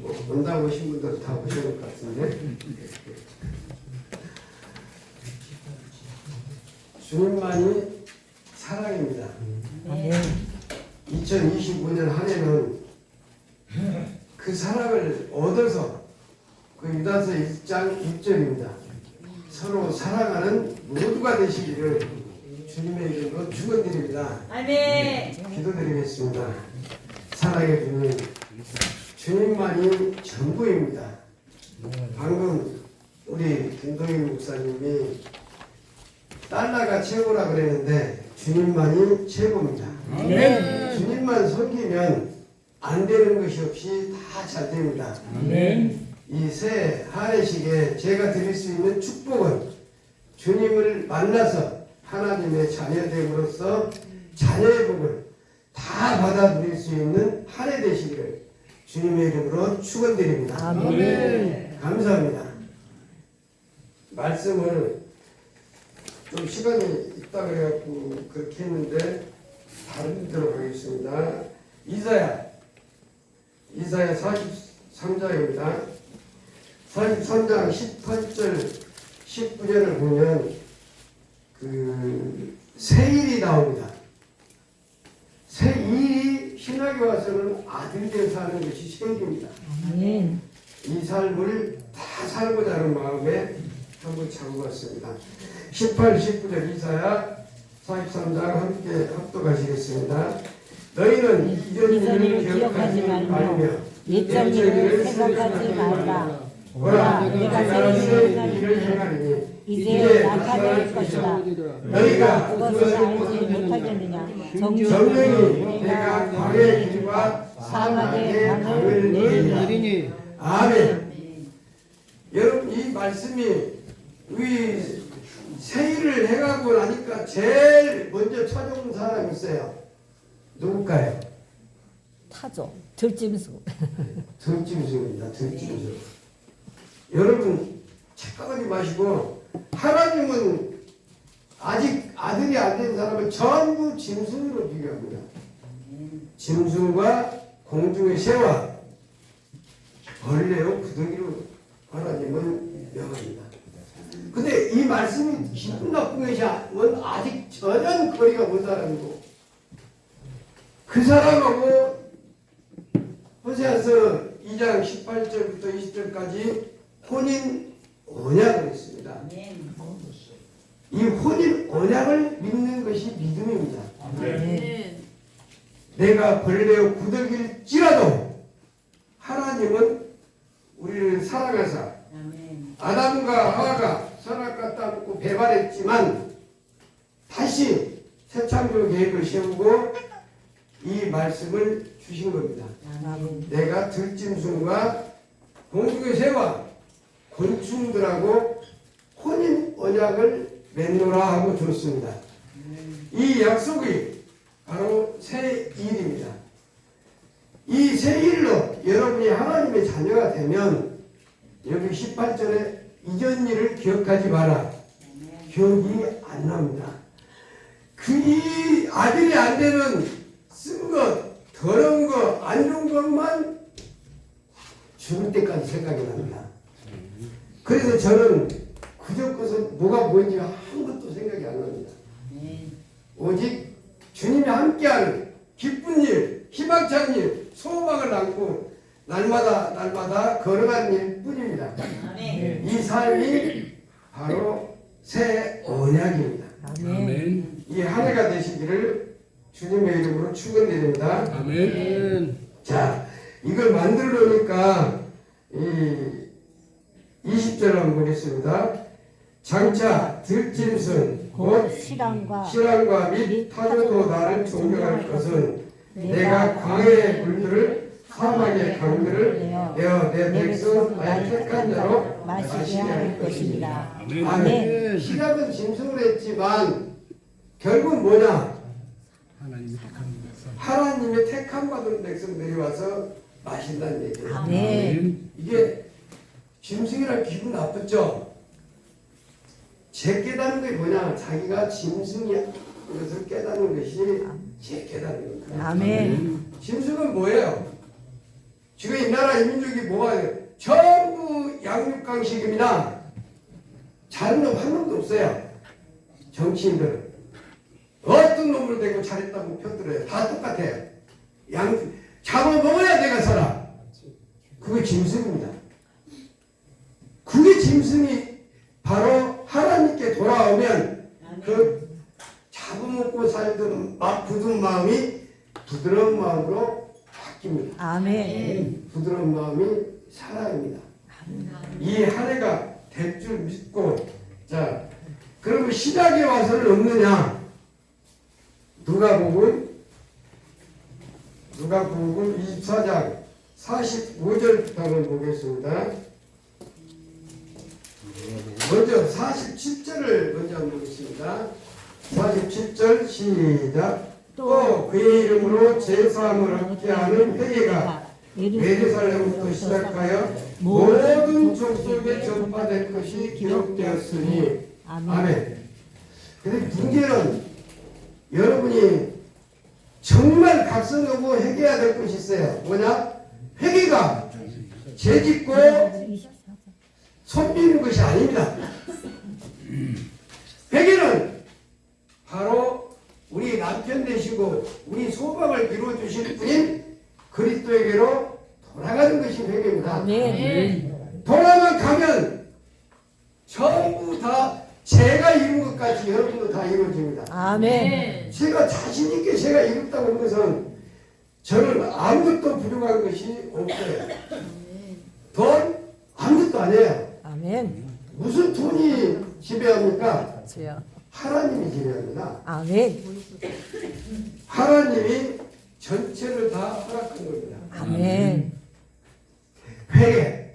뭐, 온다고 오신 분들 다 보신 것 같은데 주님만이 사랑입니다. 아멘. 2025년 한 해는 그 사랑을 얻어서 그 유다서 1장 1절입니다. 서로 사랑하는 모두가 되시기를 주님의 이름으로 축원드립니다. 아멘. 기도드리겠습니다. 사랑해 주님, 주님만이 전부입니다. 방금 우리 김동희 목사님이 달러가 최고라 그랬는데 주님만이 최고입니다. 아멘. 주님만 섬기면 안 되는 것이 없이 다 잘 됩니다. 아멘. 이새 한해식에 제가 드릴 수 있는 축복은 주님을 만나서 하나님의 자녀됨으로써 자녀의 복을 다 받아들일 수 있는 한 해 되시기를 주님의 이름으로 축원드립니다. 아멘. 감사합니다. 말씀을 좀 시간이 있다 그래갖고 그렇게 했는데 다른 데로 가겠습니다. 이사야 이사야 43장입니다. 43장 18절 19절을 보면 그 세일이 나옵니다. 세일이 신학에 와서는 아들 된 사는 것이 세일입니다. 아멘. 이 삶을 다 살고자 하는 마음에 한번 잡아봤습니다. 18, 19절 이사야 43장 함께 합독하시겠습니다. 너희는 이전 일을 기억하지 말며 옛적 일을 생각하지 말라. 보라 내가 새로운 새 일을 행하리니 이제 나타날 것이다. 너희가 그것을 알지 못하겠느냐? 정령이 내가 광의 길과 사막의 강을 내리라 느리니 아멘. 여러분 이 말씀이 우리 세일을 해가고 나니까 제일 먼저 찾아온 사람이 있어요. 누굴까요? 타조. 들짐승. 들짐승입니다. 들짐승. 여러분 착각하지 마시고 하나님은 아직 아들이 안 된 사람을 전부 짐승으로 비교합니다. 짐승과 공중의 새와 벌레요 구덩이로 하나님은 명합니다. 근데 이 말씀이 기분 나쁜 것이 아직 전혀 거리가 먼 사람이고 그 사람하고 호세아서 2장 18절부터 20절까지 혼인 언약을 했습니다. 이 혼인 언약을 믿는 것이 믿음입니다. 내가 벌레요 구더기일지라도 하나님은 우리를 사랑하사. 아담과 하와가 선악과 따먹고 배반했지만 다시 새 창조 계획을 세우고 이 말씀을 주신 겁니다. 내가 들짐승과 공중의 새와 곤충들하고 혼인 언약을 맺노라 하고 줬습니다. 이 약속이 바로 새 일입니다. 이 새 일로 여러분이 하나님의 자녀가 되면 여기 18절에 이전 일을 기억하지 마라. 기억이 안 납니다. 그이 아들이 안 되면 쓴 것, 더러운 것, 안 좋은 것만 죽을 때까지 생각이 납니다. 그래서 저는 그저 것은 뭐가 뭔지 아무것도 생각이 안 납니다. 오직 주님이 함께하는 기쁜 일, 희망찬 일, 소망을 안고 날마다 날마다 걸어가는 일 뿐입니다. 아멘. 이 삶이 바로 새 언약입니다. 아멘. 이 한 해가 되시기를 주님의 이름으로 축원드립니다. 아멘 자, 이걸 만들어 놓으니까 이 20절 한번 보겠습니다. 장차 들짐승 곧 시랑과 신랑과 및 타조도 나를 존경할 것은 내가 광해의 물들을 사막의 강들을 내어 내 백성 나의 택한 자로 마시게 할 것입니다. 아멘 아멘. 신랑은 짐승을 했지만 결국 뭐냐? 하나님의 택한 백성 하나님의 택함 받은 백성들이 와서 마신다는 얘기예요. 아멘. 이게 짐승이라 기분 나쁘죠? 제 깨닫는 게 뭐냐? 자기가 짐승이야. 그것을 깨닫는 것이 제 깨닫는 겁니다. 아멘. 짐승은 뭐예요? 지금 이 나라 민족이 뭐가 돼요? 전부 양육강식입니다. 한 놈도 없어요. 정치인들은. 어떤 놈을 대고 잘했다고 편들어요. 다 똑같아요. 양, 잡아먹어야 내가 살아. 그게 짐승입니다. 그게 짐승이 바로 하나님께 돌아오면 그 잡아먹고 살던 막 굳은 마음이 부드러운 마음으로 바뀝니다. 아멘. 부드러운 마음이 살아입니다. 이 한 해가 될 줄 믿고 자 그러면 시작에 와서는 없느냐? 누가 복음 누가 복음 24장 45절부터 한번 보겠습니다. 먼저 47절을 먼저 보겠습니다. 47절 시작. 또 그의 이름으로 제사함을 얻게 하는 회개가 예루살렘부터 시작하여 모든 족속에 전파될 것이 기록되었으니 아멘. 근데 문제는 여러분이 정말 각성하고 회개해야 될 것이 있어요. 뭐냐? 회개가 죄짓고 손비는 것이 아닙니다. 회개는 바로 우리 남편 되시고 우리 소망을 이루어 주실 분인 그리스도에게로 돌아가는 것이 회개입니다. 아멘. 돌아만 가면 전부 다 제가 이룬 것 같이 여러분도 다 이루어집니다. 아멘. 제가 자신 있게 제가 이뤘다고 하는 것은 저는 아무것도 부족한 것이 없어요. 돈 아무것도 아니에요. 아멘. 무슨 돈이 지배합니까? 주여. 하나님이 지배합니다. 아멘. 하나님이 전체를 다 허락한 겁니다. 아멘. 회개.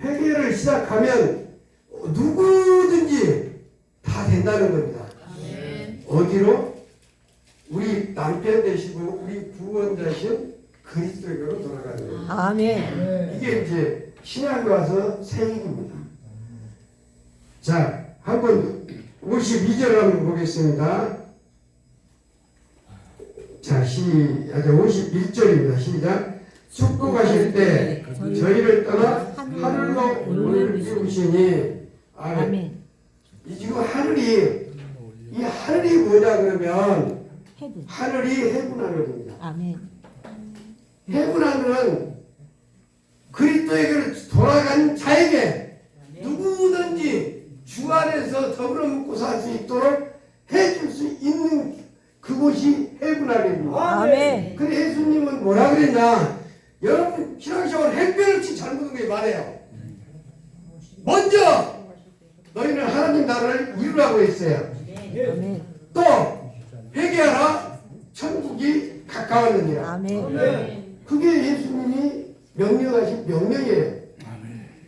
회개를 시작하면 누구든지 다 된다는 겁니다. 어디로? 우리 남편 되시고 우리 구원자신 그리스도에게로 돌아가는 거예요. 아멘. 이게 이제 신약에 와서 새 일입니다. 자, 한번 52절 한번 보겠습니다. 자, 시작 51절입니다. 시작. 축복하실 때 저희를 떠나 하늘로 올리우시니 아멘. 아멘. 이 지금 하늘이 이 하늘이 뭐냐 그러면. 하늘이 해군 하늘입니다. 아멘. 해군 하늘은 그리스도에게로 돌아간 자에게 누구든지 주 안에서 더불어 먹고 살 수 있도록 해줄 수 있는 그곳이 해군 하늘입니다. 아멘. 근데 예수님은 뭐라 그랬냐? 여러분 신앙생활 햇볕을 잘못한 게 말해요. 먼저 너희는 하나님 나라를 이루라고 했어요. 아멘. 또 회개하라 천국이 가까웠느니라. 아멘. 그게 예수님이 명령하신 명령이에요.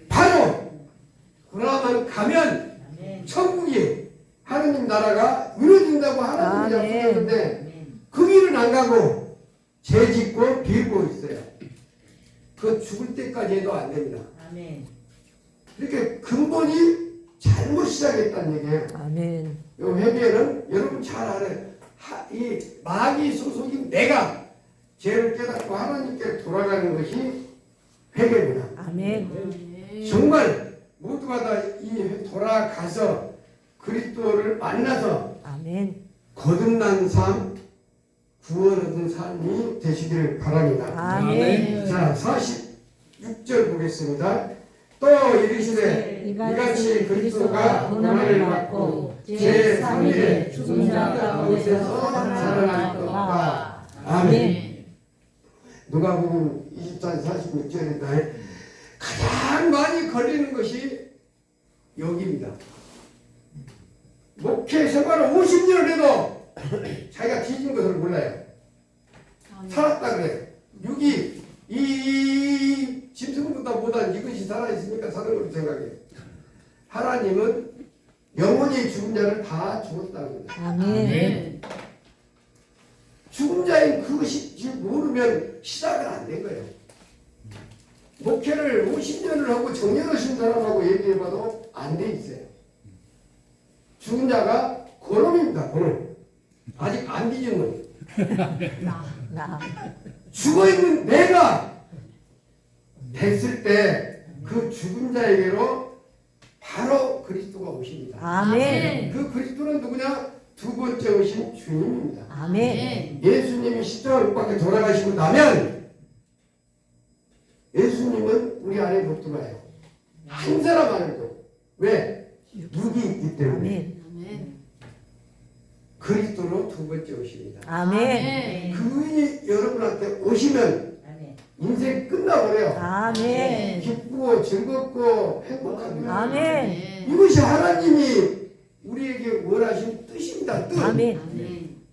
바로 그러면 가면 천국이 하느님 나라가 이루어진다고 하나님이 아멘. 약속했는데 그 길은 안 가고 죄 짓고 빌고 있어요. 그 죽을 때까지 해도 안 됩니다. 이렇게 근본이 잘못 시작했다는 얘기예요. 아멘. 이 회개는 여러분 잘 알아요. 하- 이 마귀 소속인 내가 죄를 깨닫고 하나님께 돌아가는 것이 회개입니다. 아멘. 정말 모두가 다 이 돌아가서 그리스도를 만나서 아멘. 거듭난 삶, 구원 얻은 삶이 되시기를 바랍니다. 아멘. 자, 46절 보겠습니다. 또 이르시되 이같이 그리스도가 고난을 받고 제3일에 죽은 자 가운데서 살아날 것과 아멘. 누가복음 24, 46절인데 가장 많이 걸리는 것이 여기입니다. 목회 생활을 50년을 해도 자기가 뒤진 것을 몰라요. 살았다 그래요. 육이 이 짐승보다 못한 이것이 살아있으니까 사는 걸로 생각해요. 하나님은 영원히 죽은 자를 다 죽었다는 거예요. 아멘. 죽은 자인 그것이 모르면 시작은 안 된 거예요. 목회를 50년을 하고 정년하신 사람하고 얘기해봐도 안 돼 있어요. 죽은 자가 그놈입니다, 그놈. 아직 안 뒤진 놈. 나. 죽어 있는 내가 됐을 때 그 죽은 자에게로 바로 그리스도가 오십니다. 아멘. 그 그리스도는 누구냐? 두 번째 오신 주님입니다. 아멘. 예수님이 십자가 못 박혀 돌아가시고 나면 예수님은 우리 안에 못 들어와요. 한 사람 안에도. 왜? 육이 있기 때문에. 아멘. 그리스도로 두 번째 오십니다. 아멘. 그분이 여러분한테 오시면. 인생 끝나버려요. 아멘. 기쁘고 즐겁고 행복합니다. 아멘. 이것이 하나님이 우리에게 원하신 뜻입니다. 뜻. 아멘.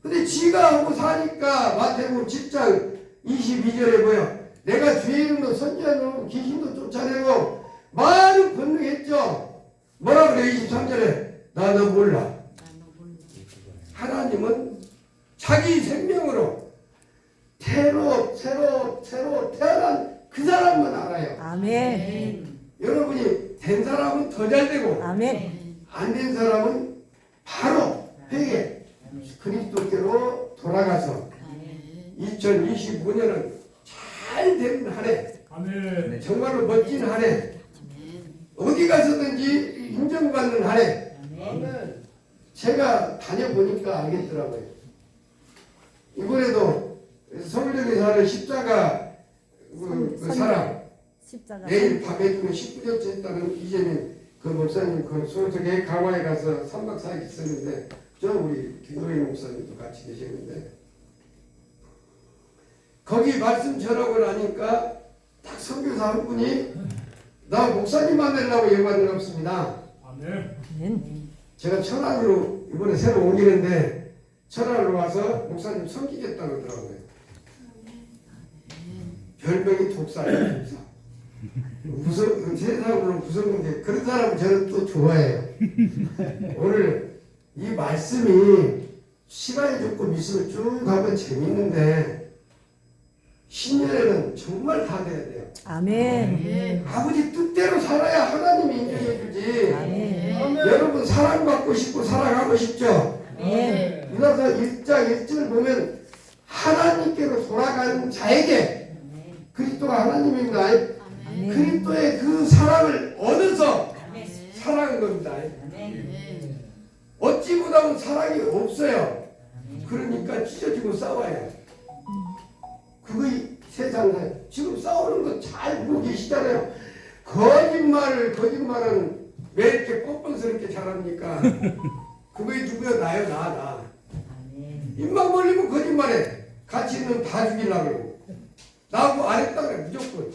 근데 지가 하고 사니까 마태복음 10장 22절에 뭐요? 내가 주의 이름으로 선지하는 귀신도 쫓아내고 많은 권능했죠. 뭐라 그래 23절에 나도 몰라. 하나님은 자기 생명으로 새로 새로 새로 태어난 그 사람만 알아요. 아멘. 여러분이 된 사람은 더 잘 되고 아멘. 안 된 사람은 바로 회개 그리스도께로 돌아가서 2025년은 잘 되는 한 해, 아멘. 정말로 멋진 한 해, 어디 가서든지 인정받는 한 해. 아멘. 제가 다녀보니까 알겠더라고요. 이번에도 서울역에 사는 십자가 그, 그 사람 십자가. 내일 밤에 중에 19년째 했다는 이재민 그 목사님 그 소속에 강화에 가서 3박 4일 있었는데 저 우리 김도희 목사님도 같이 계셨는데 거기 말씀 전하고 나니까 딱 선교사 한 분이 나 목사님 만나려고 예고한 없습니다. 아멘. 아멘. 제가 천안으로 이번에 새로 옮기는데 천안으로 와서 목사님 섬기겠다고 그러더라고요. 별명이 독사예요, 독사. 무서 세상으로 무서운 게 그런 사람 저는 또 좋아해요. 오늘 이 말씀이 시간이 좋고 미술을 쭉 가면 재밌는데 신년에는 정말 다 돼야 돼요. 아멘. 아버지 뜻대로 살아야 하나님이 인정해 주지. 아멘. 여러분 사랑받고 싶고 사랑하고 싶죠? 아멘. 유다서 1장 1절 보면 하나님께로 돌아가는 자에게 그리스도가 하나님입니다. 아멘. 그리스도의 그 사랑을 얻어서 아멘. 사랑한 겁니다. 아멘. 어찌 보다는 사랑이 없어요. 그러니까 찢어지고 싸워요. 그게 세상에 지금 싸우는 거 잘 보고 계시잖아요. 거짓말을 거짓말은 왜 이렇게 뻔뻔스럽게 잘합니까? 그거에 누구야 나요 나 나. 입만 벌리면 거짓말해. 같이 있는 다 죽이려고 그러고. 나하고 안 했다 그래 무조건.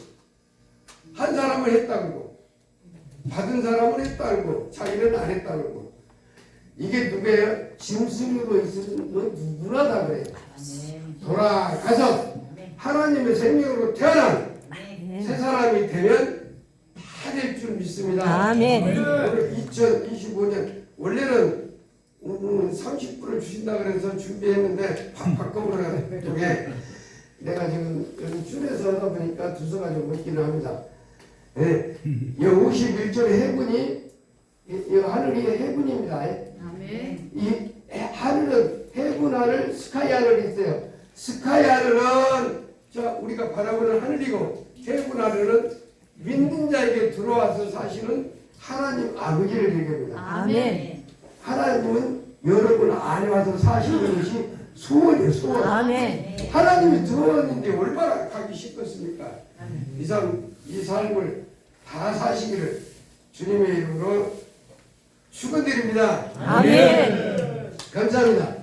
한 사람은 했다 그러고. 받은 사람은 했다 그러고. 자기는 안 했다 그러고. 이게 누구예요? 짐승으로 있으면 너 누구나 다 그래. 돌아가서. 하나님의 생명으로 태어난. 새 사람이 되면 다 될 줄 믿습니다. 아멘. 오늘 2025년 원래는 음, 30분을 주신다 그래서 준비했는데 팍 바꿔보라는 쪽에 내가 지금 여기 줄에서 하다 보니까 두서가 좀 먹기는 합니다. 예, 이 51절 해군이 이, 이 하늘이 해군입니다. 아멘. 이 해- 하늘은 해군 하늘, 스카이 하늘이 있어요. 스카이 하늘은 저 우리가 바라보는 하늘이고 해군 하늘은 믿는 자에게 들어와서 사시는 하나님 아버지를 얘기합니다. 아멘. 하나님은 여러분 안에 와서 사시는 것이 소원이에요, 소원. 아멘. 하나님이 들어왔는데 얼마나 가기 쉽겠습니까? 이 삶, 이 삶을 다 사시기를 주님의 이름으로 축원드립니다. 아멘. 감사합니다.